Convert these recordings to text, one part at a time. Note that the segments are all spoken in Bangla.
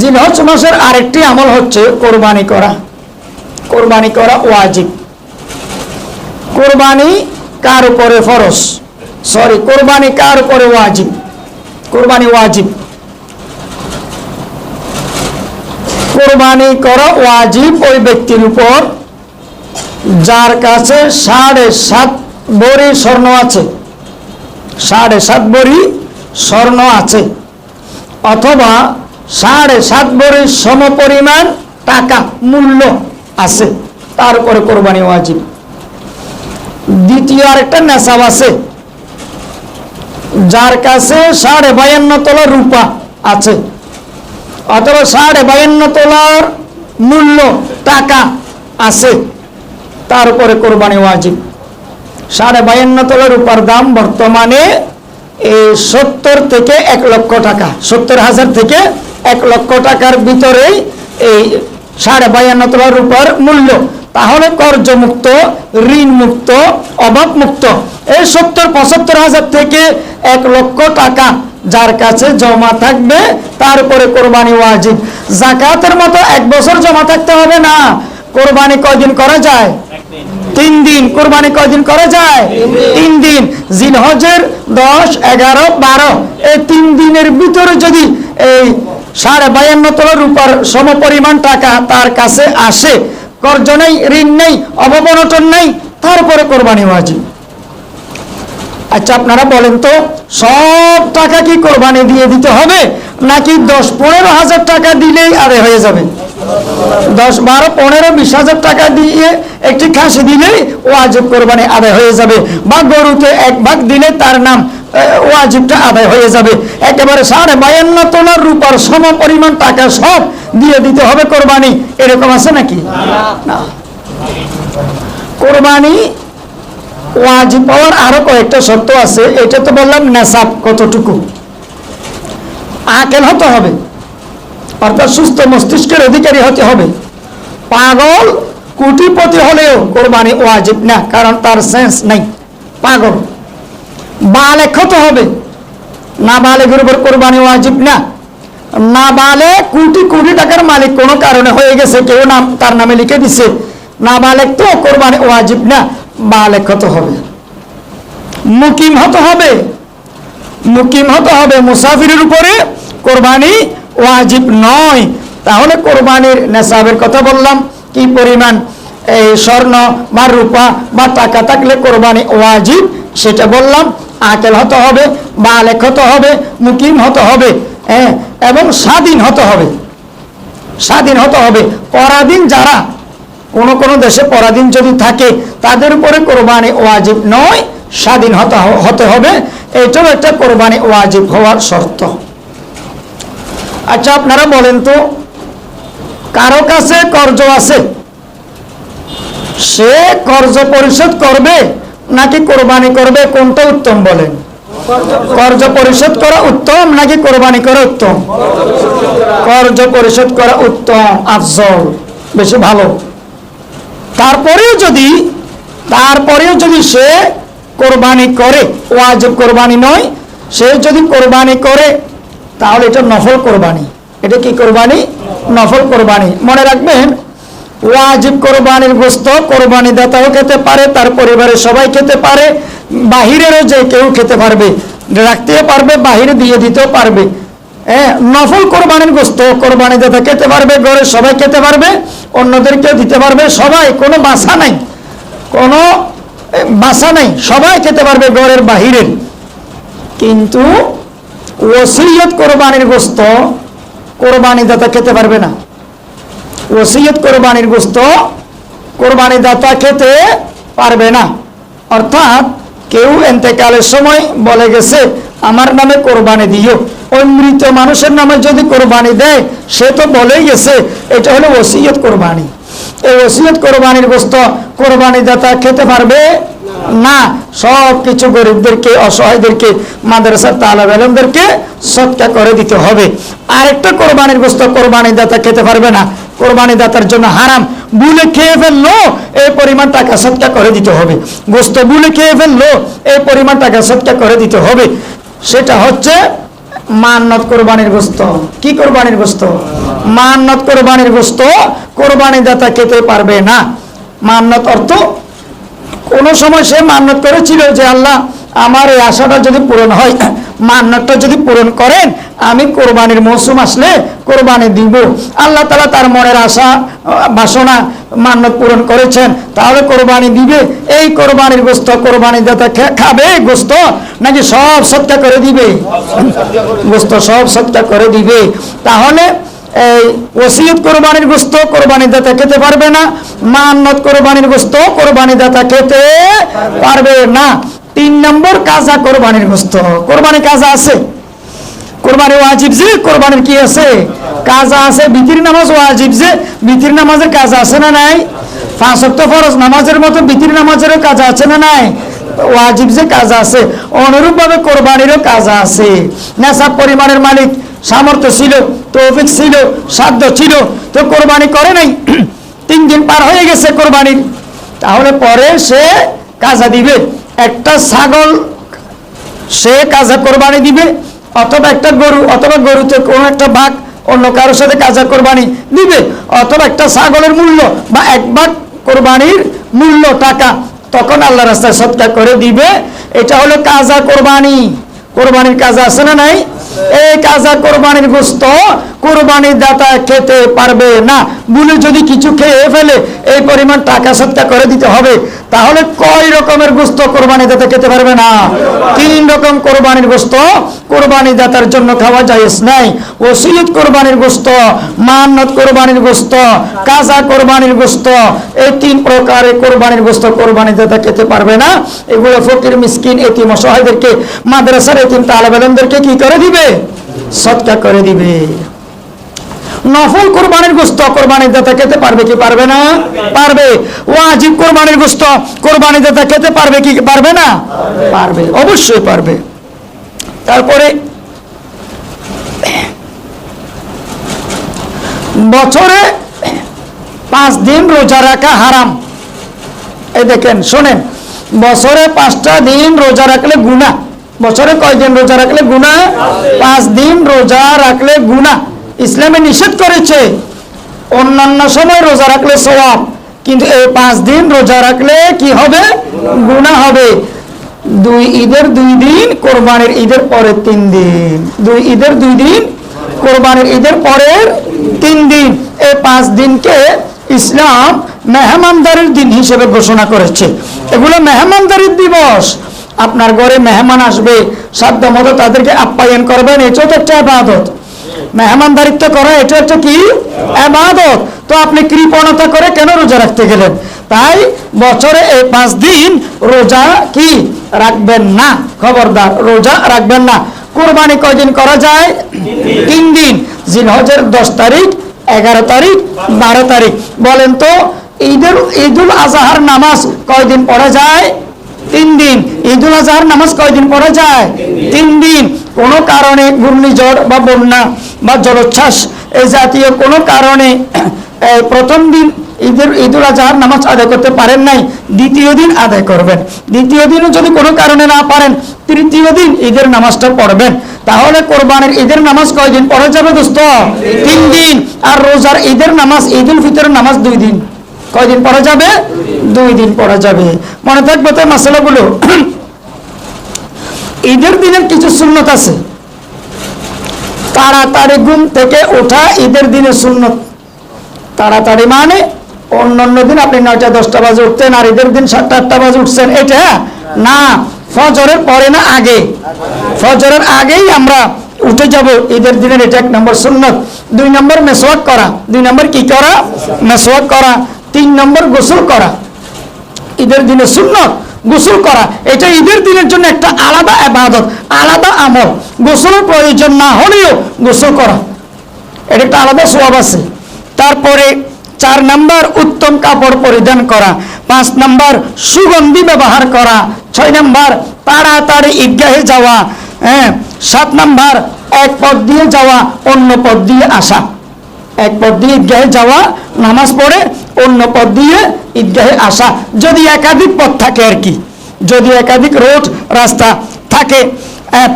জিনহজ মাসের আরেকটি আমল হচ্ছে কোরবানি করা। কোরবানি করা ওয়াজিব। কোরবানি কার উপরে ফরস সরি, কোরবানি কার উপরে ওয়াজিব? কোরবানি ওয়াজিব। কোরবানি করা ওয়াজিব ওই ব্যক্তির উপর, যার কাছে সাড়ে সাত বড়ি স্বর্ণ আছে। সাড়ে সাত বড়ি স্বর্ণ আছে। অথবা সাড়ে সাত বড়ি সমপরিমাণ টাকা মূল্য আছে। তার উপরে কোরবানি ওয়াজিব। দ্বিতীয় আরেকটা নেশাব আছে। যার কাছে সাড়ে বায়ান্ন তোলা রূপা আছে। অথবা সাড়ে বায়ান্ন তোলার মূল্য টাকা আছে। তার উপরে কোরবানি ওয়াজিব। সাড়ে বায়ান্ন তোলা রূপার দাম বর্তমানে এই সত্তর থেকে এক লক্ষ টাকা, সত্তর হাজার থেকে এক লক্ষ টাকার ভিতরেই এই সাড়ে বায়ান্ন তোলা রূপার মূল্য। তাহলে কর্জমুক্ত ঋণ মুক্ত অভাব মুক্ত এই সত্তর, পঁচাত্তর হাজার থেকে এক লক্ষ টাকা যার কাছে জমা থাকবে, তার উপরে কোরবানি ওয়াজিব। জাকাতের মতো এক বছর জমা থাকতে হবে না। কোরবানি কয়দিন করা যায়? তিন দিন। কোরবানি কয়দিন করা যায়? তিন দিন। জিনহজের দশ, এগারো, বারো। এই তিন দিনের ভিতরে যদি এই সাড়ে বায়ান্ন তলার রূপার সমপরিমাণ টাকা তার কাছে আসে। কর্জ নেই, ঋণ নেই অবমনটন নেই, তারপরে কোরবানি ওয়াজিব। আচ্ছা আপনারা বলেন তো, সব টাকা কি কোরবানি দিয়ে দিতে হবে, নাকি দশ পনেরো হাজার টাকা দিলেই আরে হয়ে যাবে? দশ বারো পনেরো বিশ হাজার টাকা দিয়ে একটি খাসি দিলেই ওয়াজিব কোরবানি আদায় হয়ে যাবে বা গরুতে এক ভাগ দিলে তার নাম আহ, ওয়াজিবটা আদায় হয়ে যাবে। একেবারে সাড়ে বায়ান্ন তোলার রূপার সম পরিমাণ টাকা সব দিয়ে দিতে হবে কোরবানি। এরকম আছে নাকি? না। কোরবানি ওয়াজিব পাওয়ার আরও কয়েকটা শর্ত আছে। এটা তো বললাম নেশাব কতটুকু। আকেল হতে হবে। অর্থাৎ সুস্থ মস্তিষ্কের অধিকারী হতে হবে। পাগল কোটিপতি হলেও কোরবানি ওয়াজিব না, কারণ তার সেন্স নেই। পাগল। বালেক হতে হবে। না বালেকের উপর কোরবানি ওয়াজিব না। না বালে কোটি কোটি টাকার মালিক কোনো কারণে হয়ে গেছে, কেউ নাম, তার নামে লিখে দিছে। না বালেক তো কোরবানি ওয়াজিব না, বালেক হতে হবে। মুকিম হতে হবে। মুকিম হতে হবে। মুসাফিরের উপরে কোরবানি ওয়াজিব নয়। তাহলে কোরবানির নেশাবের কথা বললাম। কি পরিমাণ এই স্বর্ণ বা রূপা বা টাকা থাকলে কোরবানি ওয়াজিব, সেটা বললাম। আকেল হতে হবে বা বালেক হতে হবে, মুকিম হতে হবে হ্যাঁ এবং স্বাধীন হতে হবে। স্বাধীন হতে হবে। পরাধীন যারা, কোন কোন দেশে পরাধীন যদি থাকে, তাদের উপরে কোরবানি ওয়াজিব নয়, স্বাধীন হতে হতে হবে। এটাও একটা কোরবানি ওয়াজিব হওয়ার শর্ত। আচ্ছা আপনারা বলেন তো, কারও কাছে কর্জ আছে? সে কর্জ পরিশোধ করবে নাকি কোরবানি করবে? কোনটা উত্তম বলেন? কর্জ পরিশোধ করা উত্তম নাকি কোরবানি করা উত্তম? কর্জ পরিশোধ করা উত্তম, আফজল, বেশি ভালো। তারপরেও যদি তারপরেও যদি সে কোরবানি করে, ওয়াজিব কোরবানি নয়, সে যদি কোরবানি করে তাহলে এটা নফল কোরবানি। এটা কি কোরবানি? নফল কোরবানি। মনে রাখবেন, ওয়াজিব কোরবানির গোস্ত কোরবানি দাতাও খেতে পারে, তার পরিবারের সবাই খেতে পারে, বাহিরেরও যে কেউ খেতে পারবে, রাখতেও পারবে, বাহিরে দিয়ে দিতেও পারবে। হ্যাঁ নফল কোরবানির গোস্ত কোরবানি দাতা খেতে পারবে, ঘরের সবাই খেতে পারবে, অন্যদেরকেও দিতে পারবে, সবাই, কোনো বাসা নাই। কোনো বাসা নাই, সবাই খেতে পারবে ঘরের বাহিরের। কিন্তু ওসিয়ত কোরবানির গোস্ত কোরবানি দাতা খেতে পারবে না। ওসিয়ত কোরবানির গোস্ত কোরবানি দাতা খেতে পারবে না। অর্থাৎ কেউ এতেকালের সময় বলে গেছে, আমার নামে কোরবানি দিও। ওই মৃত মানুষের নামে যদি কোরবানি দেয়, সে তো বলেই গেছে, এটা হলো ওসিয়ত কোরবানি। এই ওসিয়ত কোরবানির গোস্ত কোরবানি দাতা খেতে পারবে না, সব কিছু গরিবদেরকে, অসহায়দেরকে মাদ্রাসার তালাব আলমদেরকে সৎকা করে দিতে হবে। আরেকটা কোরবানির গোস্ত কোরবানি দাতা খেতে পারবে না। কোরবানি দাতার জন্য হারাম। বুলে খেয়ে ফেলল, এই পরিমাণ টাকা সৎকা করে দিতে হবে। গোস্ত বুলে খেয়ে ফেলল, এই পরিমাণ টাকা সৎকা করে দিতে হবে। সেটা হচ্ছে মান্নত কোরবানির গোস্ত। কি কোরবানির গোস্ত? মান্নত কোরবানির গোস্ত কোরবানি দাতা খেতে পারবে না। মান্নত অর্থ কোনো সময় সে মান্নত করেছিল যে আল্লাহ, আমার এই আশাটা যদি পূরণ হয় মান্নতটা যদি পূরণ করেন, আমি কোরবানির মৌসুম আসলে কোরবানি দিব। আল্লাহ তালা তার মনের আশা, বাসনা মান্নত পূরণ করেছেন। তাহলে কোরবানি দিবে। এই কোরবানির গোস্ত কোরবানি খা- খাবে, গোস্ত নাকি সব সত্যা করে দিবে? গোস্ত সব সত্যা করে দিবে। তাহলে এই ওসিয়ত কোরবানির গোস্ত কোরবানি দাতা খেতে পারবে না, মান্নত কোরবানির গোস্ত কোরবানি দাতা খেতে পারবে না। তিন নম্বর কাজা কোরবানির গোস্ত। কোরবানি কাজা আছে? কোরবানি ওয়াজিব যে, কোরবানির কি আছে? কাজা আছে, বিতির নামাজ ওয়াজিব যে, বিতির নামাজের কাজা আছে না নাই? পাঁচ ওয়াক্ত ফরজ নামাজের মতো বিতির নামাজেরও কাজা আছে না নাই? ওয়াজিব যে কাজা আছে, অনুরূপভাবে কোরবানিরও কাজা আছে। নেশাব পরিমাণের মালিক সামর্থ্য ছিল। তৌফিক ছিল, সাধ্য ছিল, তো কোরবানি করে নাই। তিন দিন পার হয়ে গেছে কোরবানির। তাহলে পরে সে কাজা দিবে। একটা ছাগল সে কাজা কোরবানি দিবে, অথবা একটা গরু, অথবা গরুতে কোনো একটা ভাগ অন্য কারোর সাথে কাজা কোরবানি দিবে, অথবা একটা ছাগলের মূল্য বা এক ভাগ কোরবানির মূল্য, টাকা, তখন আল্লাহ রাস্তায় সৎকার করে দিবে। এটা হলো কাজা কোরবানি। কোরবানির কাজ আছে না নাই? এই কাজা কোরবানির গোস্ত কোরবানির দাতা খেতে পারবে না। বলে যদি কিছু খেয়ে ফেলে, এই পরিমাণ টাকা সৎকার করে দিতে হবে, তাহলে কয় রকমের গোস্ত কোরবানি দাতা খেতে পারবে না? তিন রকম কোরবানির গোস্ত কোরবানি দাতার জন্য খাওয়া যায় নাই। ওসিয়ত কোরবানির গোস্ত, মান্নত কোরবানির গোস্ত, কাজা কোরবানির গোস্ত, এই তিন প্রকারের কোরবানির গোস্ত কোরবানি দাতা খেতে পারবে না। এগুলো ফকির, মিসকিন, এতিম অসহায়দেরকে মাদ্রাসার এতিম তালেবেলদেরকে কি করে দিবে? সৎকা করে দিবে। নফল কোরবানির গোস্ত কোরবানির দাতা খেতে পারবে কি পারবে না? পারবে। ওয়াজিব কোরবানির দাতা খেতে পারবে কি পারবে না? পারবে। অবশ্যই পারবে। তারপরে বছরে পাঁচ দিন রোজা রাখা হারাম। এই দেখেন, শোনেন। বছরে পাঁচটা দিন রোজা রাখলে গুণা বছরে কয় দিন রোজা রাখলে গুণা পাঁচ দিন। রোজা রাখলে গুণা ইসলামে নিষেধ করেছে অন্যান্য সময় রোজা রাখলে সওয়াব কিন্তু এই পাঁচ দিন রোজা রাখলে কি হবে? গুণা হবে। দুই ঈদের দুই দিন কোরবানির ঈদের পরের তিন দিন। দুই ঈদের দুই দিন কোরবানির ঈদের পরের তিন দিন। এই পাঁচ দিনকে ইসলাম মেহমানদারির দিন হিসেবে ঘোষণা করেছে। এগুলো মেহমানদারির দিবস। আপনার ঘরে মেহমান আসবে, সাধ্য মতো তাদেরকে আপ্যায়ন করবেন, এটাও তো একটা আবাদত। মেহমানদারিত্ব করা এটা একটা কি? আবাদত। তো আপনি কৃপণতা করে কেন রোজা রাখতে গেলেন? তাই বছরে এই পাঁচ দিন রোজা কি? রাখবেন না। খবরদার, রোজা রাখবেন না। কোরবানি কয়দিন করা যায়? তিন দিন। জিনহজের দশ তারিখ, এগারো তারিখ, বারো তারিখ। বলেন তো, ঈদের, ঈদুল আজহার নামাজ কয়দিন পড়া যায়? তিন দিন ঈদুল আজহার নামাজ কয়দিন পড়া যায়? তিন দিন। কোনো কারণে ঘূর্ণিঝড় বা বন্যা বা জলোচ্ছ্বাস এই জাতীয় কোনো কারণে প্রথম দিন ঈদের ঈদুল আজহার নামাজ আদায় করতে পারেন নাই, দ্বিতীয় দিন আদায় করবেন। দ্বিতীয় দিনও যদি কোনো কারণে না পারেন, তৃতীয় দিন ঈদের নামাজটা পড়বেন। তাহলে কোরবানের ঈদের নামাজ কয়দিন পড়া যাবে দোস্ত? তিন দিন। আর রোজার ঈদের নামাজ, ঈদুল ফিতরের নামাজ দুই দিন। কয়দিন পড়া যাবে? দুই দিন পড়া যাবে। মনে থাকবে তো মশলাগুলো ঈদের দিনের কিছু সুন্নত আছে। তাড়াতাড়ি ঘুম থেকে ওঠা ঈদের দিনে সুন্নত। তাড়াতাড়ি মানে অন্য অন্য দিন আপনি নয়টা, দশটা বাজে উঠতেন আর ঈদের দিন সাতটা, আটটা বাজে উঠছেন। এটা না, ফজরের পরে না আগে। ফজরের আগেই আমরা উঠে যাব। ঈদের দিনের এটা এক নম্বর সুন্নত। দুই নম্বর মেসওয়াক করা। দুই নম্বর কি করা? মেসওয়াক করা। তিন নম্বর গোসল করা। ঈদের দিনে সুন্নত, গোসল করা, এটা ঈদের দিনের জন্য একটা আলাদা আবাদত, আলাদা আমল। গোসলের প্রয়োজন না হলেও গোসল করা। এটা একটা আলাদা সোয়াব আছে। তারপরে চার নাম্বার, উত্তম কাপড় পরিধান করা। পাঁচ নাম্বার, সুগন্ধি ব্যবহার করা। ছয় নাম্বার, তাড়াতাড়ি ঈদগাহে যাওয়া। হ্যাঁ সাত নাম্বার, এক পথ দিয়ে যাওয়া, অন্য পথ দিয়ে আসা। এক পথ দিয়ে ঈদগাহে যাওয়া, নামাজ পড়ে অন্য পথ দিয়ে ঈদগাহে আসা। যদি একাধিক পথ থাকে আর কি। যদি একাধিক রোড, রাস্তা থাকে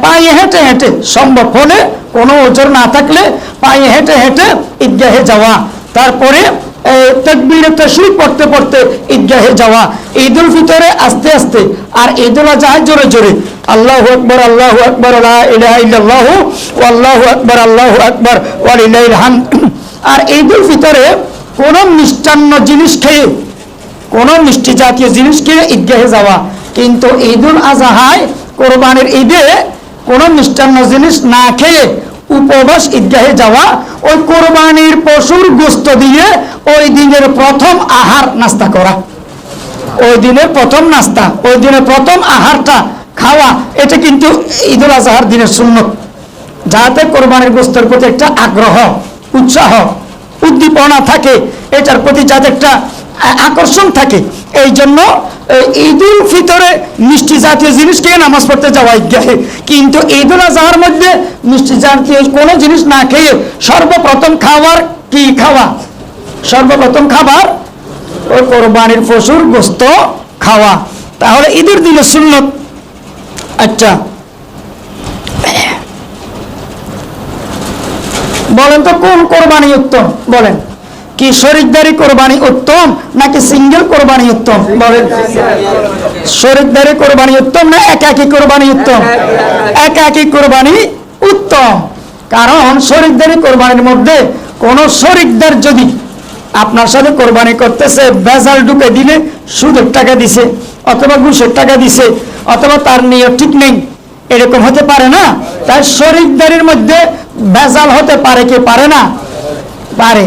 পায়ে হেঁটে হেঁটে সম্ভব হলে, কোনো ওজন না থাকলে পায়ে হেঁটে হেঁটে ঈদগাহে যাওয়া। তারপরে তকবিরে তশরিফ পড়তে পড়তে ঈদগাহে যাওয়া। ঈদ উল ফিতরে আস্তে আস্তে, আর ঈদ উল আজহায় জোরে জোরে। আল্লাহু আকবার আল্লাহু আকবার ইল্লাল্লাহু আল্লাহু আকবার আল্লাহু আকবার ওয়া লিল্লাহিল হামদ। আর ঈদ উল ফিতরে কোনো মিষ্টান্ন জিনিস খেয়ে, কোনো মিষ্টি জাতীয় জিনিস খেয়ে ঈদগাহে যাওয়া। কিন্তু ঈদুল আজহায় কোরবানির ঈদে কোনো মিষ্টান্ন জিনিস না খেয়ে উপবাস ঈদগাহে যাওয়া, ওই কোরবানির পশুর গোস্ত দিয়ে ওই দিনের প্রথম আহার নাস্তা করা। ওই দিনের প্রথম নাস্তা, ওই দিনের প্রথম আহারটা খাওয়া, এটা কিন্তু ঈদুল আজহার দিনের শূন্য যাতে কোরবানির গোস্তের প্রতি একটা আগ্রহ, উৎসাহ উদ্দীপনা থাকে, এটার প্রতি যাতে একটা আকর্ষণ থাকে এই জন্য ঈদুল ফিতরে মিষ্টি জাতীয় জিনিস খেয়ে নামাজ পড়তে যাওয়া ঈদগাহে কিন্তু ঈদুল আজহার মধ্যে মিষ্টি জাতীয় কোনো জিনিস না খেয়ে সর্বপ্রথম খাবার কি খাওয়া? সর্বপ্রথম খাবার ওই কোরবানির পশুর গোস্ত খাওয়া। তাহলে ঈদের দিনে সুন্নত। আচ্ছা বলেন তো, কোন কোরবানি উত্তম? বলেন। কি শরিকদারি কোরবানি উত্তম, নাকি সিঙ্গেল কোরবানি উত্তম? বলেন। শরিকদারি কোরবানি উত্তম না একাকি কোরবানি উত্তম? একাকি কোরবানি উত্তম। কারণ শরিকদারি কোরবানির মধ্যে কোন শরিকদার যদি আপনার সাথে কোরবানি করতেছে বেজাল ঢুকে দিলে সুদের টাকা দিছে, অথবা ঘুষের টাকা দিছে, অথবা তার নিয়ত ঠিক নেই এরকম হতে পারে না। তাই শরিকদারির মধ্যে ভেজাল হতে পারে কি পারে না? পারে।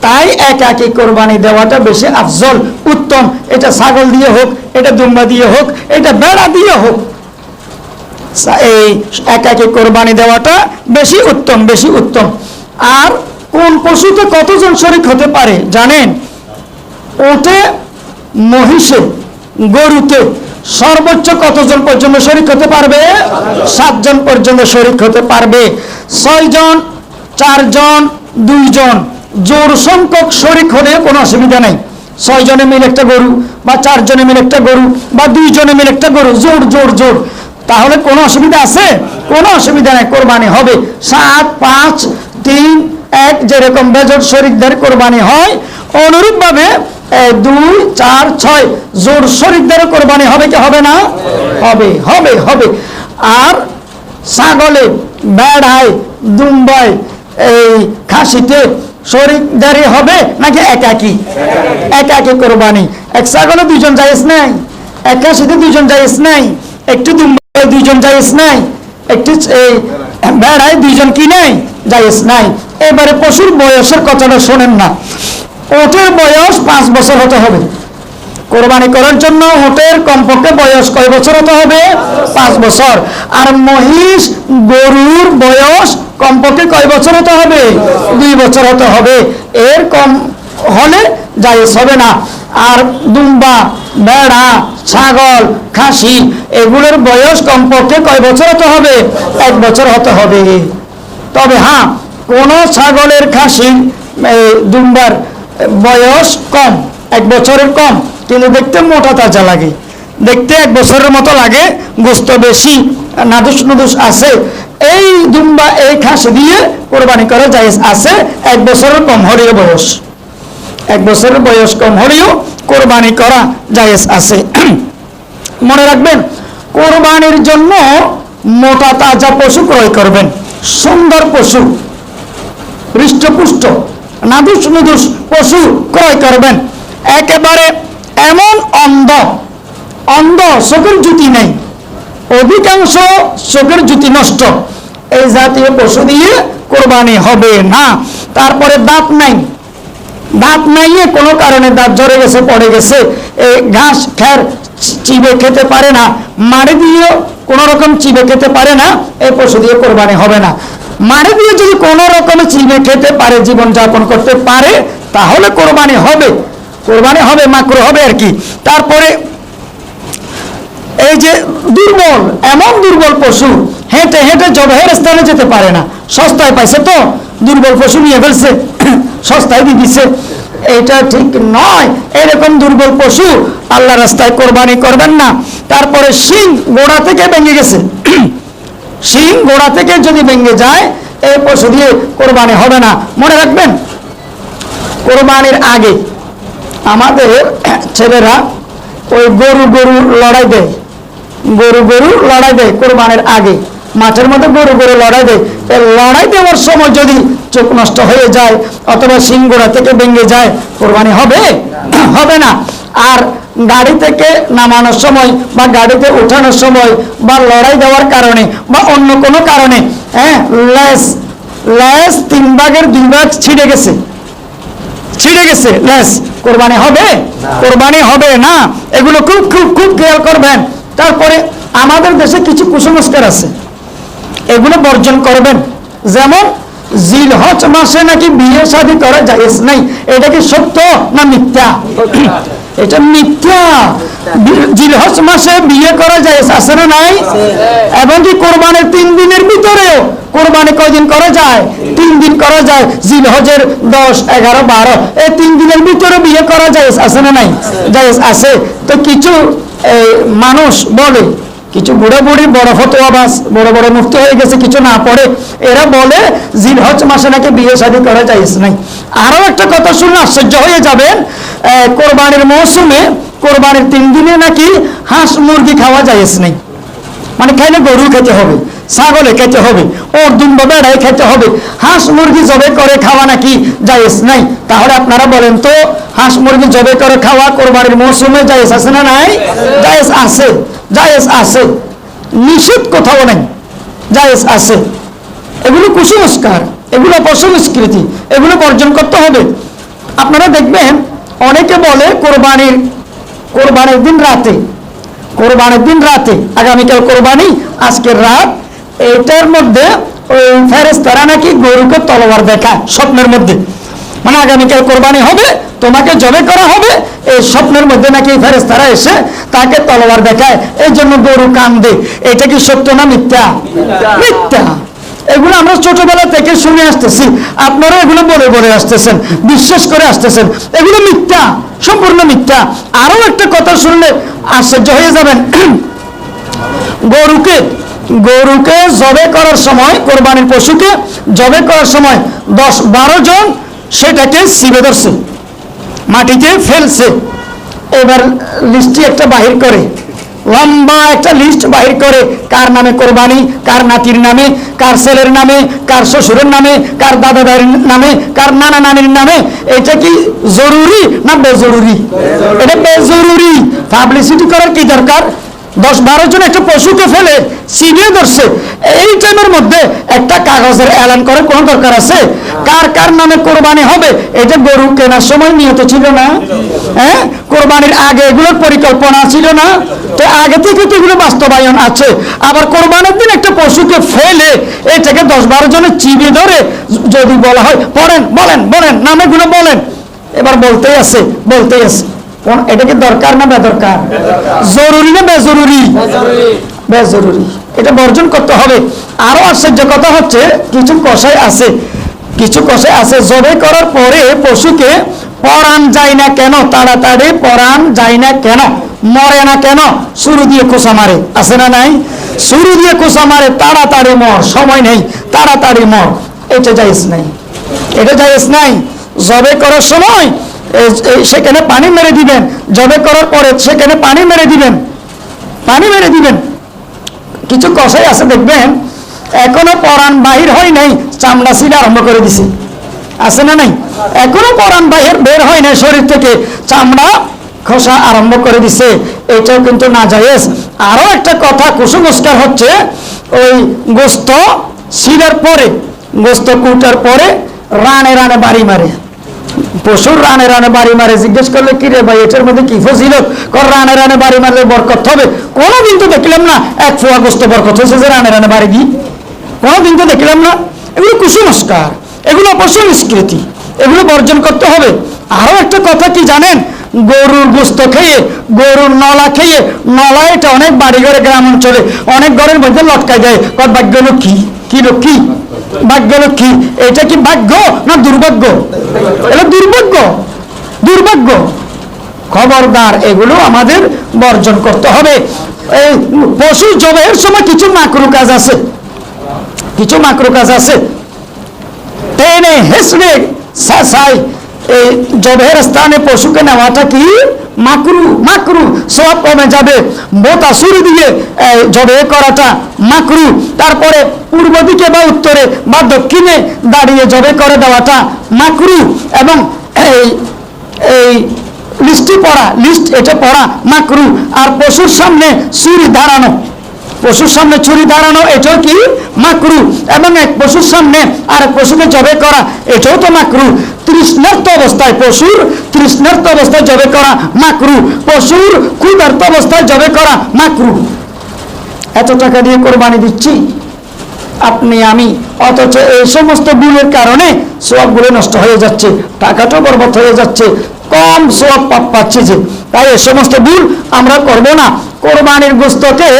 তাই একাকি কোরবানি দেওয়াটা বেশি আফজল, উত্তম। এটা ছাগল দিয়ে হোক, এটা দুম্বা দিয়ে হোক, এটা বেড়া দিয়ে হোক। এই একাকি কোরবানি দেওয়াটা বেশি উত্তম বেশি উত্তম। আর কোন পশুতে কতজন শরিক হতে পারে জানেন? ওটে, মহিষে গরুতে সর্বোচ্চ কতজন পর্যন্ত শরিক হতে পারবে? সাতজন পর্যন্ত শরিক হতে পারবে। ছয়জন, চারজন, দুইজন, জোর সংখ্যক শরিক হলে কোনো অসুবিধা নেই। ছয়জনে মিলে একটা গরু বা চারজনে মিলে একটা গরু বা দুইজনে মিলে একটা গরু, জোর জোর জোর। তাহলে কোনো অসুবিধা আছে? কোনো অসুবিধা নেই, কোরবানি হবে। সাত, পাঁচ, তিন, এক, যেরকম বেজর শরিকদের কোরবানি হয়, অনুরূপভাবে দুই, চার, ছয়। জোর শরিকদের কোরবানি হবে কি হবে না? হবে হবে হবে। আর ছাগলে, বেড়ায় দুম্বাই এই খাসিতে শরিকদারি হবে নাকি একাকি? একাকি কোরবানি। এক ছাগলে দুইজন যাইস নাই, এক খাসিতে দুইজন যাইস নাই, একটু দুম্বাই দুইজন যাইস নাই, একটু এই বেড়ায় দুইজন কি নাই? যাইস নাই। এবারে পশুর বয়সের কথাটা শোনেন না। ওটের বয়স পাঁচ বছর হতে হবে। কোরবানি করার জন্য ওটের কমপক্ষে বয়স কয় বছর হতে হবে? পাঁচ বছর। আর মহিষ গরুর বয়স কমপক্ষে কয় বছর হতে হবে? দুই বছর হতে হবে। এর কম হলে জায়েজ হবে না। আর দুম্বা, ভেড়া, ছাগল, খাসি, এগুলোর বয়স কমপক্ষে কয় বছর হতে হবে? এক বছর হতে হবে। তবে হ্যাঁ কোন ছাগলের খাসি দুম্বার বয়স কম, এক বছরের কম। কিন্তু দেখতে মোটা তাজা লাগে। দেখতে এক বছরের মতো লাগে, গোস্ত বেশি, নাদুস নুদুস আছে। এই দুম্বা, এই খাসি দিয়ে কোরবানি করা যায় আছে। এক বছরের কম হলেও বয়স। এক বছরের বয়স কম হলেও কোরবানি করা জায়েজ আছে। মনে রাখবেন, কোরবানির জন্য মোটা তাজা পশু ক্রয় করবেন। সুন্দর পশু, হৃষ্টপুষ্ট। নাদুস নুদুস পশু ক্রয় করবেন। একেবারে এমন অন্ধ অন্ধ চোখের জুতি নেই। অধিকাংশ চোখের জুতি নষ্ট। এই জাতীয় পশু দিয়ে কোরবানি হবে না। তারপরে দাঁত নাই। দাঁত নাইয়ে কোনো কারণে দাঁত ঝরে গেছে, পড়ে গেছে। এই ঘাস খ্যার চিবে খেতে পারে না। মাড়ে দিয়েও কোনো রকম চিবে খেতে পারে না। এই পশু দিয়ে কোরবানি হবে না। মাড়ে দিয়ে যদি কোনো রকমে চিবে খেতে পারে জীবন যাপন করতে পারে, তাহলে কোরবানি হবে। কোরবানি হবে, মাকড় হবে আর কি। তারপরে এই যে দুর্বল, এমন দুর্বল পশু, হেঁটে হেঁটে জবের স্থানে যেতে পারে না। সস্তায় পাইছে তো, দুর্বল পশু নিয়ে ফেলছে, সস্তায় দিয়ে দিছে। এটা ঠিক নয়। এরকম দুর্বল পশু আল্লাহ রাস্তায় কোরবানি করবেন না। তারপরে শিং গোড়া থেকে ভেঙে গেছে। শিং গোড়া থেকে যদি ভেঙে যায় এই পশু দিয়ে কোরবানি হবে না। মনে রাখবেন, কোরবানির আগে আমাদের ছেলেরা ওই গরু গরু লড়াই দেয়। গরু গরু লড়াই দেয় কোরবানির আগে। মাঠের মধ্যে গরু গরু লড়াই দেয়। এই লড়াই দেওয়ার সময় যদি চোখ নষ্ট হয়ে যায়, অথবা সিংগোড়া থেকে ভেঙে যায়, কোরবানি হবে? হবে না। আর গাড়ি থেকে নামানোর সময় বা গাড়িতে ওঠানোর সময় বা লড়াই দেওয়ার কারণে বা অন্য কোনো কারণে হ্যাঁ লেস লেস তিন ভাগের দুই ভাগ ছিঁড়ে গেছে। ছিঁড়ে গেছে লেস। কোরবানি হবে? কোরবানি হবে না। এগুলো খুব খুব খুব খেয়াল করবেন। তারপরে আমাদের দেশে কিছু কুসংস্কার আছে। এগুলো বর্জন করবেন। যেমন জিল হজ মাসে নাকি বিয়ে শাদী করা জায়েজ নাই? এটা কি সত্য না মিথ্যা? এটা মিথ্যা। জিলহজ মাসে বিয়ে করা যায় আছে না নাই? এবং কি কোরবানির তিন দিনের ভিতরেও? কোরবানি কয়দিন করা যায়? তিন দিন করা যায়। জিলহজের দশ এগারো বারো এই তিন দিনের ভিতরে বিয়ে করা যায় আছে না নাই? যায় আছে। তো কিছু মানুষ বলে কিছু বুড়ো বুড়ি, বড় ফতোয়াবাস বড় বড় মুক্ত হয়ে গেছে, কিছু না পড়ে। এরা বলে, জিলহজ মাসে নাকি বিয়ে শাদী করা যায় নাই। আরও একটা কথা শুনে আশ্চর্য হয়ে যাবেন কোরবানির মৌসুমে, কোরবানের তিন দিনে নাকি হাঁস মুরগি খাওয়া যায় নাই। মানে খাইলে গরু খেতে হবে। ছাগলে খেতে হবে ওর দুম্ব বেড়াই খেতে হবে। হাঁস মুরগি জবে করে খাওয়া নাকি জায়েজ নাই? তাহলে আপনারা বলেন তো, হাঁস মুরগি জবে করে খাওয়া কোরবানির মৌসুমে জায়েজ আছে না নাই? জায়েজ আছে জায়েজ আছে। নিষেধ কোথাও নাই, জায়েজ আছে। এগুলো কুসংস্কার, এগুলো অপসংস্কৃতি, এগুলো বর্জন করতে হবে। আপনারা দেখবেন, অনেকে বলে কোরবানির কোরবানির দিন রাতে, কোরবানির দিন রাতে, আগামীকাল কোরবানি, আজকের রাত এটার মধ্যে ওই ফেরেস্তারা নাকি গরুকে তলোয়ার দেখায় স্বপ্নের মধ্যে। মানে আগামীকাল কোরবানি হবে তোমাকে জবে করা হবে এই স্বপ্নের মধ্যে নাকি ফেরেস্তারা এসে তাকে তলোয়ার দেখায়। এই জন্য গরু কান্দে। এটা কি সত্য না মিথ্যা? মিথ্যা। এগুলো আমরা ছোটবেলা থেকে শুনে আসতেছি। আপনারা এগুলো বলে বলে আসতেছেন বিশ্বাস করে আসতেছেন। এগুলো মিথ্যা সম্পূর্ণ মিথ্যা। আরও একটা কথা শুনলে আশ্চর্য হয়ে যাবেন। গরুকে গরুকে জবে করার সময়, কোরবানির পশুকে জবে করার সময় দশ বারো জন সেটাকে সিবে ধরছে, মাটিতে ফেলছে। এবার লিস্টটি একটা বাহির করে, লম্বা একটা লিস্ট বাহির করে, কার নামে কোরবানি, কার নাতির নামে, কার ছেলের নামে, কার শ্বশুরের নামে, কার দাদা দাদির নামে, কার নানা নানির নামে, এটা কি জরুরি না বেজরুরি? এটা বেজরুরি। পাবলিসিটি করার কি দরকার? দশ বারো জন একটা পশুকে ফেলে সিবিয়ে ধরছে। এই টাইমের মধ্যে একটা কাগজের এলান করে কোনো দরকার আছে? কার কার নামে কোরবানি হবে? এটা গরু কেনার সময় নিহত ছিল না। হ্যাঁ? কোরবানির আগে এগুলোর পরিকল্পনা ছিল না। তো আগে থেকে তো এগুলো বাস্তবায়ন আছে। আবার কোরবানির দিন একটা পশুকে ফেলে এটাকে দশ বারো জনে চিবিয়ে ধরে যদি বলা হয় পড়েন বলেন বলেন, নামেগুলো বলেন। এবার বলতেই আছে বলতেই আছে। কোন এটা কি দরকার না বেদরকার? জরুরি না বেজরুরি? বেজরুরি। এটা বর্জন করতে হবে। আরও আশ্চর্য কথা হচ্ছে কিছু কষাই আছে। কিছু কষাই আছে। জবে করার পরে পশুকে পরাণ যায় না কেন? তাড়াতাড়ি পরাণ যায় না কেন? মরে না কেন? শুরু দিয়ে খোসা মারে। আছে না নাই? শুরু দিয়ে খোসা মারে তাড়াতাড়ি মর। সময় নেই। তাড়াতাড়ি মর। এটা যাইস নাই। এটা যাইস নাই। জবে করার সময় সেখানে পানি মেরে দিবেন। জবে করার পরে সেখানে পানি মেরে দিবেন। পানি মেরে দিবেন। কিছু কষাই আছে, দেখবেন? এখনও পরাণ বাহির হয় নাই, চামড়া সিলা আরম্ভ করে দিছে। আছে না নাই? এখনও পরাণ বাহির বের হয় নাই শরীর থেকে। চামড়া খসা আরম্ভ করে দিছে। এটাও কিন্তু না জায়েজ। আরও একটা কথা কুসংস্কার হচ্ছে, ওই গোস্ত শিলার পরে, গোস্ত কুটার পরে রানে রানে বাড়ি মারে। পশুর রানে রানে বাড়ি মারে, জিজ্ঞেস করলে, কি রে ভাই, এটার মধ্যে কি ফজিল কর, রানে রানে বাড়ি মারলে বরকত হবে। কোনোদিন তো দেখলাম না, এক ফোয়া গোস্ত বরকত হয়েছে যে রানে রানে বাড়ি গিয়ে। কোনোদিন তো দেখলাম না, এগুলো কুসংস্কার, এগুলো অপসংস্কৃতি, এগুলো বর্জন করতে হবে। আরও একটা কথা কি জানেন? গরুর গোস্ত খেয়ে, গরুর নলা খেয়ে, নলা এটা অনেক বাড়ি ঘরে গ্রাম অঞ্চলে অনেক ঘরের মধ্যে লটকায় দেয়। কত ভাগ্য লক্ষ্মী কি লক্ষ্মী? ভাগ্য লক্ষ্মী এটা কি ভাগ্য না দুর্ভাগ্য? এটা দুর্ভাগ্য। দুর্ভাগ্য। খবরদার, এগুলো আমাদের বর্জন করতে হবে। এই পশু জবের সময় কিছু মাকরু কাজ আছে। কিছু মাকরু কাজ আছে। টেনে হেসড়ে, সাসাই এই জবের স্থানে পশুকে নেওয়াটা কি? মাকরু মাকরু সব কমে যাবে। বোতা শুরু দিয়ে জবে করাটা মাকরু। তারপরে পূর্ব দিকে বা উত্তরে বা দক্ষিণে দাঁড়িয়ে জবে করে দেওয়াটা মাকরু। এবং এই এই লিস্টটি পড়া, লিস্ট এটা পড়া মাকরু। আর পশুর সামনে ছুরি দাঁড়ানো। পশুর সামনে ছুরি দাঁড়ানো, এটাও কি মাকরু? এবং এক পশুর সামনে আর পশুকে জবে করা, এটাও তো মাকরু। তৃষ্ণার্ত অবস্থায় পশুর, তৃষ্ণার্ত অবস্থায় জবে করা মাকরু। পশুর ক্ষুধার্ত অবস্থায় জবে করা মাকরু। এত টাকা দিয়ে কোরবানি দিচ্ছি? আপনি, আমি, অথচ এই সমস্ত ভুলের কারণে সবগুলো নষ্ট হয়ে যাচ্ছে, টাকাটাও বরবাদ হয়ে যাচ্ছে। কম পাপ পাচ্ছি। যে তাই এ সমস্ত ভুল আমরা করব না। কোরবানির গোস্তকে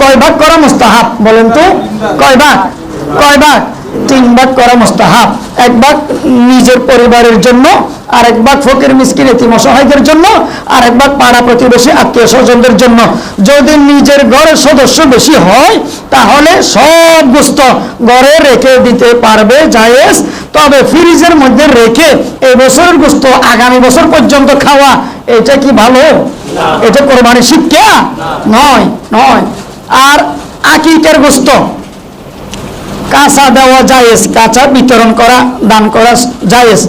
কয় ভাগ করা মোস্তাহাব বলেন তো? কয় ভাগ? কয় ভাগ? তিন ভাগ করা মোস্তাহাব। এক ভাগ নিজের পরিবারের জন্য আর এক ভাগ ফকির মিসকিন এতিম অসহায়দের জন্য আর এক ভাগ পাড়া প্রতিবেশী আত্মীয় স্বজনদের জন্য। যদি নিজের ঘরের সদস্য বেশি হয় তাহলে সব গোস্ত ঘরে রেখে দিতে পারবে জায়েজ। তবে ফ্রিজের মধ্যে রেখে এই বছরের গোস্ত আগামী বছর পর্যন্ত খাওয়া এটা কি ভালো? এটা কোরবানি শিক্ষা নয় নয়। আর আকিকের গোস্ত কাঁচা দেওয়া জায়েজ। কাঁচা বিতরণ করা দান করা জায়েজ।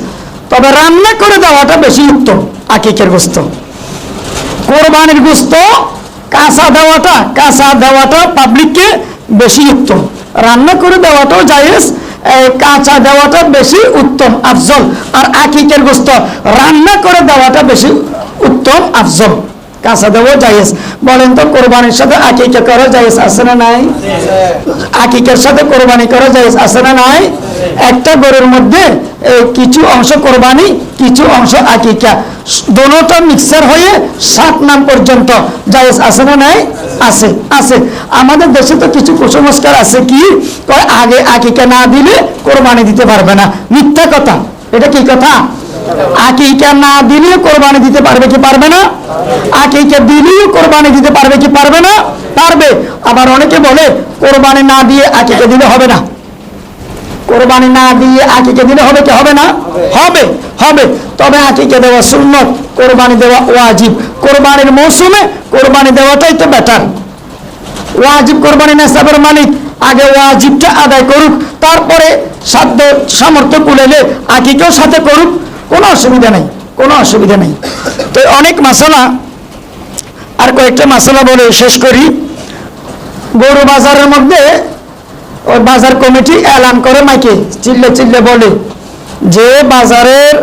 তবে রান্না করে দেওয়াটা বেশি উত্তম আকিকের গোস্ত। কোরবানির গোস্ত কাঁচা দেওয়াটা কাঁচা দেওয়াটা পাবলিককে বেশি উত্তম। রান্না করে দেওয়াটাও জায়েজ কাঁচা দেওয়াটা বেশি উত্তম আফজল। আর আকিকের গোস্ত রান্না করে দেওয়াটা বেশি উত্তম আফজল। কাঁচা দেওয়া জায়েজ। বলেন তো, কোরবানির সাথে আকিকা করা জায়েজ আছে না নাই? আকিকের সাথে কোরবানি করা যায় আছে না নাই? একটা গরুর মধ্যে কিছু অংশ কোরবানি, কিছু অংশ আকিকা। দোনোটা মিক্সার হয়ে সাত নাম পর্যন্ত জায়েজ আছে না নাই? আছে আছে। আমাদের দেশে তো কিছু কুসংস্কার আছে কি? আগে আকিকা না দিলে কোরবানি দিতে পারবে না। মিথ্যা কথা। এটা কি কথা? আকিকা না দিলে কোরবানি দিতে পারবে কি পারবে না? আকিকা দিলেও কোরবানি দিতে পারবে কি পারবে না? পারবে। আবার অনেকে বলে, কোরবানি না দিয়ে আকিকা দিলে হবে না। কোরবানি না দিয়ে আকিকে দিলে হবে কি হবে না? হবে হবে। তবে আকিকে দেওয়া সুন্নত, কোরবানি দেওয়া ওয়াজিব। কোরবানির মৌসুমে কোরবানি দেওয়াটাই তো বেটার ওয়াজিব কোরবানি নেশাবের মালিক আগে ওয়াজিবটা আদায় করুক, তারপরে সাধ্য সামর্থ্য কুলেলে আকিকেও সাথে করুক। কোনো অসুবিধা নেই কোনো অসুবিধা নেই। তো অনেক মশলা আর কয়েকটা মশলা বলে শেষ করি। গরু বাজারের মধ্যে ওই বাজার কমিটি এলান করে মাইকে চিল্লে চিল্লে বলে যে বাজারের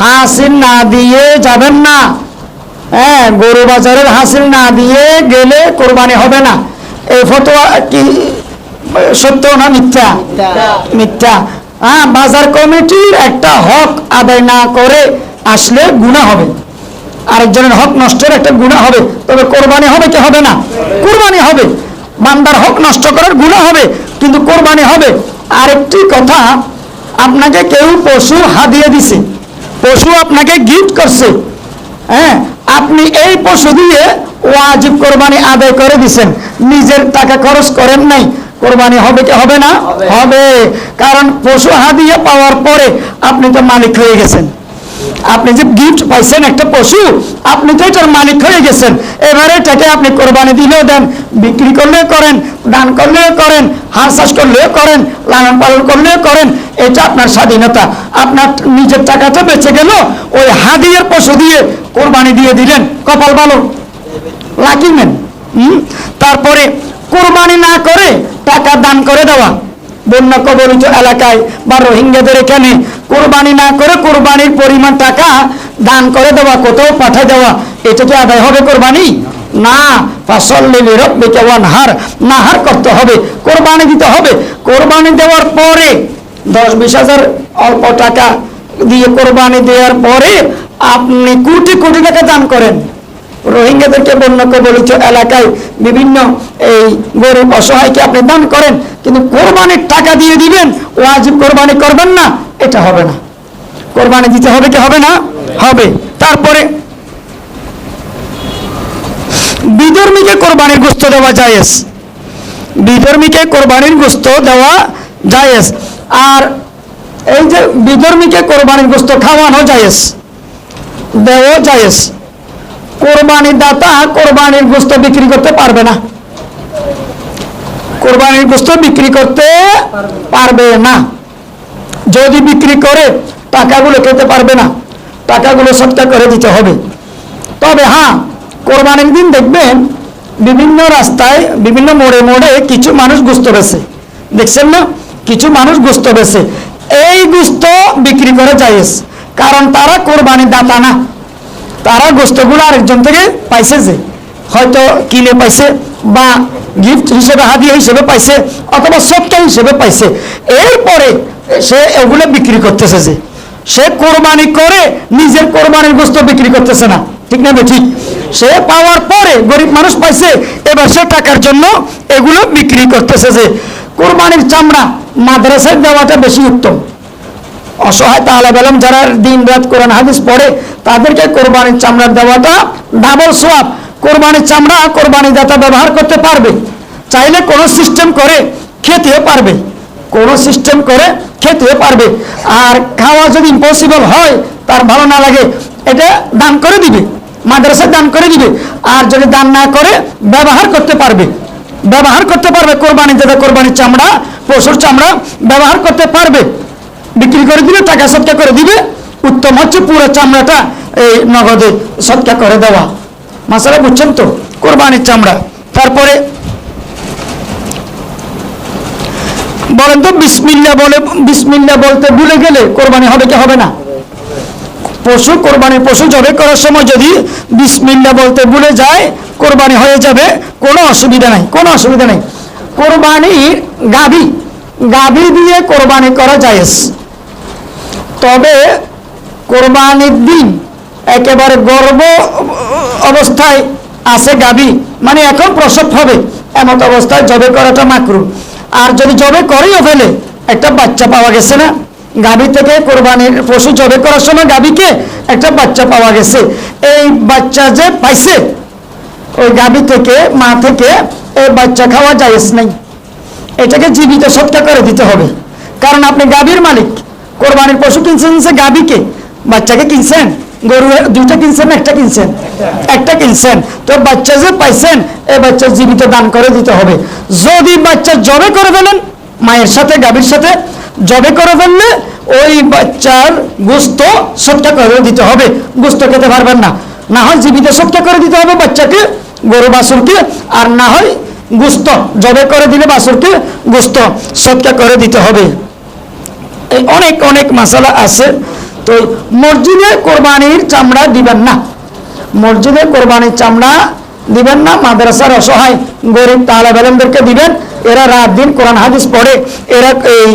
হাসিল না দিয়ে যাবেন না। হ্যাঁ গরু বাজারের হাসিল না দিয়ে গেলে কোরবানি হবে না। এই ফটোয়া কি সত্য না মিথ্যা। মিথ্যা। হ্যাঁ বাজার কমিটির একটা হক আদায় না করে আসলে গুণা হবে। আরেকজনের হক নষ্টের একটা গুণা হবে। তবে কোরবানি হবে কি হবে না? কোরবানি হবে। বান্দার হক নষ্ট করার গুণা হবে, কিন্তু কোরবানি হবে। আরেকটি কথা, আপনাকে কেউ পশু হাদিয়ে দিছে। পশু আপনাকে গিফট করছে। হ্যাঁ আপনি এই পশু দিয়ে ওয়াজিব কোরবানি আদায় করে দিছেন। নিজের টাকা খরচ করেন নাই। কোরবানি হবে কি হবে না? হবে। কারণ পশু হাদিয়ে পাওয়ার পরে আপনি তো মালিক হয়ে গেছেন। আপনি যে গিফট পাইছেন একটা পশু আপনি তো এটার মালিক হয়ে গেছেন। এবারে এটাকে আপনি কোরবানি দিলেও দেন বিক্রি করলেও করেন দান করলেও করেন হাঁস চাষ করলেও করেন লালন পালন করলেও করেন এটা আপনার স্বাধীনতা। আপনার নিজের টাকাটা বেঁচে গেল ওই হাদিয়ের পশু দিয়ে কোরবানি দিয়ে দিলেন। কপাল ভালো? লাকি ম্যান তারপরে কোরবানি না করে টাকা দান করে দেওয়া। বন্যা কবলিত এলাকায় বা রোহিঙ্গাদের এখানে কোরবানি না করে কোরবানির পরিমাণ টাকা দান করে দেওয়া, কোথাও পাঠিয়ে দেওয়া, এটা কি আদায় হবে কোরবানি? না। ফসল লিলি রব্বিকে ওয়ানহার। নাহার করতে হবে, কোরবানি দিতে হবে। কোরবানি দেওয়ার পরে দশ বিশ হাজার অল্প টাকা দিয়ে কোরবানি দেওয়ার পরে আপনি কোটি কোটি টাকা দান করেন। রোহিঙ্গাদেরকে বন্য কবলিত এলাকায় বিভিন্ন এই গরিব অসহায়কে আপনি দান করেন, কিন্তু কোরবানির টাকা দিয়ে দিবেন, ওয়াজিব কোরবানি করবেন না, এটা হবে না। কোরবানি দিতে হবে কি হবে না? হবে। তারপরে বিধর্মীকে কোরবানির গোস্ত দেওয়া জায়েজ। বিধর্মীকে কোরবানির গোস্ত দেওয়া জায়েজ। আর এই যে বিধর্মীকে কোরবানির গোস্ত খাওয়ানো জায়েজ, দেওয়া জায়েজ। কোরবানির দাতা কোরবানির গোস্ত বিক্রি করতে পারবে না। কোরবানির গোস্ত বিক্রি করতে পারবে না। যদি বিক্রি করে, টাকাগুলো খেতে পারবে না। টাকাগুলো সৎকার করে দিতে হবে। তবে হ্যাঁ কোরবানির দিন দেখবেন বিভিন্ন রাস্তায়, বিভিন্ন মোড়ে মোড়ে কিছু মানুষ গুস্ত বেছে। দেখছেন না? কিছু মানুষ গুস্ত বেছে। এই গুস্ত বিক্রি করে যাইস কারণ তারা কোরবানির দাতা না। তারা গোস্তগুলো আরেকজন থেকে পাইছে যে, হয়তো কিনে পাইছে বা গিফট হিসেবে, হাদিয়া হিসেবে পাইছে অথবা সত্য হিসেবে পাইছে। এরপরে সে এগুলো বিক্রি করতেছে যে, সে কোরবানি করে নিজের কোরবানির গোস্ত বিক্রি করতেছে না। ঠিক না ঠিক। সে পাওয়ার পরে গরিব মানুষ পাইছে, এবার সে টাকার জন্য এগুলো বিক্রি করতেছে যে, কোরবানির চামড়া মাদ্রাসায় দেওয়াটা বেশি উত্তম। অসহায় তাহলে বেলম যারা দিন রাত কোরআন হাদিস পড়ে, তাদেরকে কোরবানির চামড়া দেওয়াটা ডাবল সোয়াব কোরবানির চামড়া কোরবানি দাতা ব্যবহার করতে পারবে। চাইলে কোনো সিস্টেম করে খেতেও পারবে। কোনো সিস্টেম করে খেতেও পারবে। আর খাওয়া যদি ইম্পসিবল হয়, তার ভালো না লাগে, এটা দান করে দিবে। মাদ্রাসায় দান করে দিবে। আর যদি দান না করে, ব্যবহার করতে পারবে। ব্যবহার করতে পারবে, কোরবানি দাতা কোরবানির চামড়া, পশুর চামড়া ব্যবহার করতে পারবে। বিক্রি করে দিবে, টাকা সৎকা করে দিবে। উত্তম হচ্ছে পুরো চামড়াটা এই নগদে সৎকা করে দেওয়া। মাসালা বুঝছেন তো? কোরবানির চামড়া। তারপরে বলেন তো, বিসমিল্লা বলে, বিসমিল্লা বলতে ভুলে গেলে কোরবানি হবে কি হবে না? পশু, কোরবানির পশু জবে করার সময় যদি বিসমিল্লা বলতে ভুলে যায়, কোরবানি হয়ে যাবে, কোনো অসুবিধা নাই, কোনো অসুবিধা নেই। কোরবানির গাভী গাভী দিয়ে কোরবানি করা যায় তবে কোরবানির দিন একেবারে গর্ব অবস্থায় আছে গাভী। মানে এখন প্রসব হবে এমন অবস্থায় জবে করাটা মাকরু আর যদি জবে করেও ফেলে, একটা বাচ্চা পাওয়া গেছে না। গাভী থেকে কোরবানির পশু জবে করার সময় গাভীকে একটা বাচ্চা পাওয়া গেছে। এই বাচ্চা যে পাইছে, ওই গাভী থেকে, মা থেকে এই বাচ্চা খাওয়া জায়েজ নাই। এটাকে জীবিত সৎকা করে দিতে হবে। কারণ আপনি গাভীর মালিক। কোরবানির পশু কিনছেন সে গাভীকে? বাচ্চাকে কিনছেন? গরু, দুইটা কিনছেন, একটা কিনছেন? একটা কিনছেন। তো বাচ্চা যে পাইছেন এই বাচ্চা জীবিত দান করে দিতে হবে। যদি বাচ্চা জবে করে ফেলেন, মায়ের সাথে, গাভীর সাথে, জবে করে ফেললে ওই বাচ্চার গোস্ত সৎকা করে দিতে হবে। গোস্ত খেতে পারবেন না। না হয় জীবিত সৎকা করে দিতে হবে বাচ্চাকে, গরু, বাছুরকে, আর না হয় গুস্ত, জবে করে দিলে বাছুরকে গুস্ত সৎকা করে দিতে হবে। এই অনেক অনেক মশালা আছে। তো মসজিদে কোরবানির চামড়া দিবেন না। মসজিদে কোরবানির চামড়া দিবেন না, মাদ্রাসার অসহায় গরিব তাহলে বেলেমদেরকে দিবেন। এরা রাত দিন কোরআন, হাদিস পড়ে, এরা এই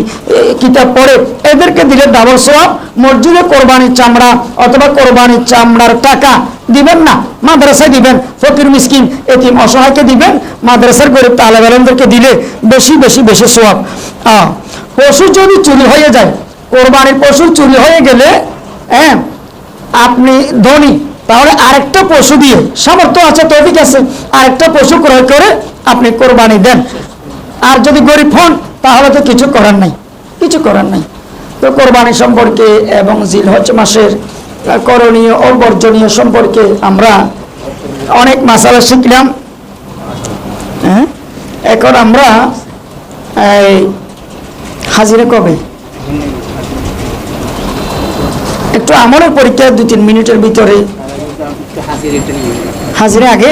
কিতাব পড়ে। এদেরকে দিলে ডাবল সোয়াব মসজিদে কোরবানির চামড়া অথবা কোরবানির চামড়ার টাকা দিবেন না, মাদ্রাসায় দিবেন। ফকির, মিসকিন, এতিম, অসহায়কে দিবেন। মাদ্রাসার গরিব তাহলে বেলেমদেরকে দিলে বেশি বেশি বেশি সোয়াব পশু যদি চুরি হয়ে যায়, কোরবানির পশু চুরি হয়ে গেলে হ্যাঁ আপনি ধনী, তাহলে আরেকটা পশু দিয়ে সামর্থ্য আছে তো ঠিক আছে, আরেকটা পশু ক্রয় করে আপনি কোরবানি দেন। আর যদি গরিব হন, তাহলে তো কিছু করার নাই, কিছু করার নাই। তো কোরবানি সম্পর্কে এবং জিল জিলহজ মাসের করণীয় ও বর্জনীয় সম্পর্কে আমরা অনেক মাসালা শিখলাম। হ্যাঁ এখন আমরা, এই হাজিরা কবে? একটু আমারও পরীক্ষা দু তিন মিনিটের ভিতরে। হাজিরা আগে?